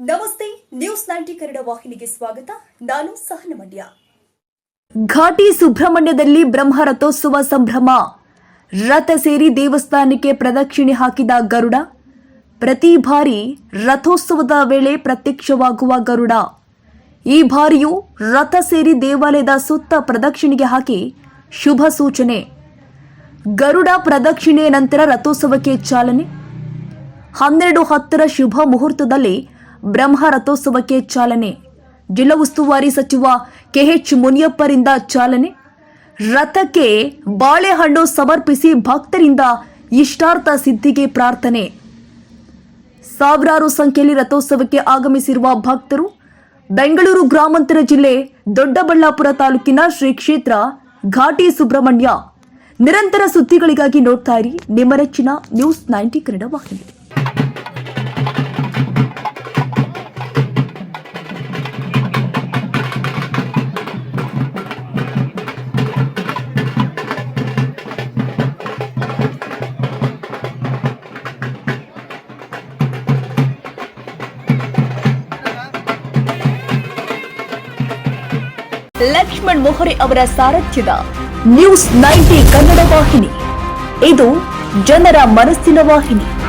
ನಮಸ್ತೆ, news ninety Kannada ವಾಹಿನಿಗೆ ಸ್ವಾಗತ. ನಾನು ಸಹನ ಮಂಡ್ಯ. ಘಾಟಿ ಸುಬ್ರಹ್ಮಣ್ಯದಲ್ಲಿ ಬ್ರಹ್ಮ ರಥೋತ್ಸವ ಸಂಭ್ರಮ. ರಥ ಸೇರಿ ದೇವಸ್ಥಾನಕ್ಕೆ ಪ್ರದಕ್ಷಿಣೆ ಹಾಕಿದ ಗರುಡ. ಪ್ರತಿ ಬಾರಿ ರಥೋತ್ಸವದ ವೇಳೆ ಪ್ರತ್ಯಕ್ಷವಾಗುವ ಗರುಡ. ಈ ಬಾರಿಯೂ ರಥ ಸೇರಿ ದೇವಾಲಯದ ಸುತ್ತ ಪ್ರದಕ್ಷಿಣೆಗೆ ಹಾಕಿ ಶುಭ ಸೂಚನೆ. ಗರುಡ ಪ್ರದಕ್ಷಿಣೆಯ ನಂತರ ರಥೋತ್ಸವಕ್ಕೆ ಚಾಲನೆ. ಹನ್ನೆರಡು ಹತ್ತರ ಶುಭ ಮುಹೂರ್ತದಲ್ಲಿ ಬ್ರಹ್ಮ ರಥೋತ್ಸವಕ್ಕೆ ಚಾಲನೆ. ಜಿಲ್ಲಾ ಉಸ್ತುವಾರಿ ಸಚಿವ ಕೆಎಚ್ ಮುನಿಯಪ್ಪರಿಂದ ಚಾಲನೆ. ರಥಕ್ಕೆ ಬಾಳೆಹಣ್ಣು ಸಮರ್ಪಿಸಿ ಭಕ್ತರಿಂದ ಇಷ್ಟಾರ್ಥ ಸಿದ್ಧಿಗೆ ಪ್ರಾರ್ಥನೆ. ಸಾವಿರಾರು ಸಂಖ್ಯೆಯಲ್ಲಿ ರಥೋತ್ಸವಕ್ಕೆ ಆಗಮಿಸಿರುವ ಭಕ್ತರು ಬೆಂಗಳೂರು ಗ್ರಾಮಾಂತರ ಜಿಲ್ಲೆ ದೊಡ್ಡಬಳ್ಳಾಪುರ ತಾಲೂಕಿನ ಶ್ರೀ ಕ್ಷೇತ್ರ ಘಾಟಿ ಸುಬ್ರಹ್ಮಣ್ಯ. ನಿರಂತರ ಸುದ್ದಿಗಳಿಗಾಗಿ ನೋಡ್ತಾ ಇರಿ. ನಿಮ್ಮ ನೆಚ್ಚಿನ ನ್ಯೂಸ್ ನೈಂಟಿ ಕನ್ನಡ ವಾಹಿನಿ ಲಕ್ಷ್ಮಣ್ ಮೊಹರೆ ಅವರ ಸಾರಥ್ಯದ ನ್ಯೂಸ್ ನೈಂಟಿ ಕನ್ನಡ ವಾಹಿನಿ. ಇದು ಜನರ ಮನಸ್ಸಿನ ವಾಹಿನಿ.